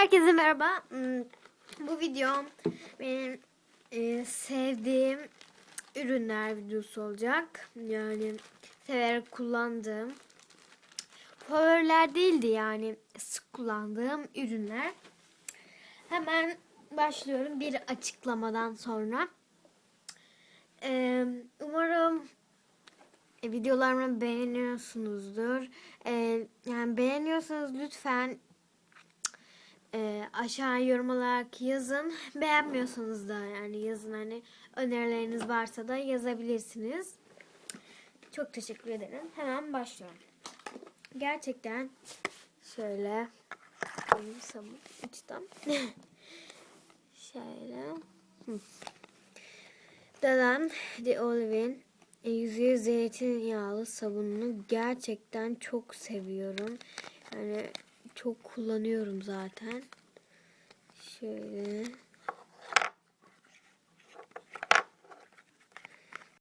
Herkese merhaba. Hmm, Bu video benim e, sevdiğim ürünler videosu olacak. Yani severek kullandığım favoriler değildi yani sık kullandığım ürünler. Hemen başlıyorum bir açıklamadan sonra. Ee, umarım e, videolarımı beğeniyorsunuzdur. Ee, yani beğeniyorsanız lütfen e, aşağı yorum olarak yazın. Beğenmiyorsanız da yani yazın hani önerileriniz varsa da yazabilirsiniz. Çok teşekkür ederim. Hemen başlıyorum. Gerçekten şöyle koyayım sabun uçtan. şöyle. Dadan The Olive'in yüzü zeytinyağlı sabununu gerçekten çok seviyorum. Yani çok kullanıyorum zaten. Şöyle.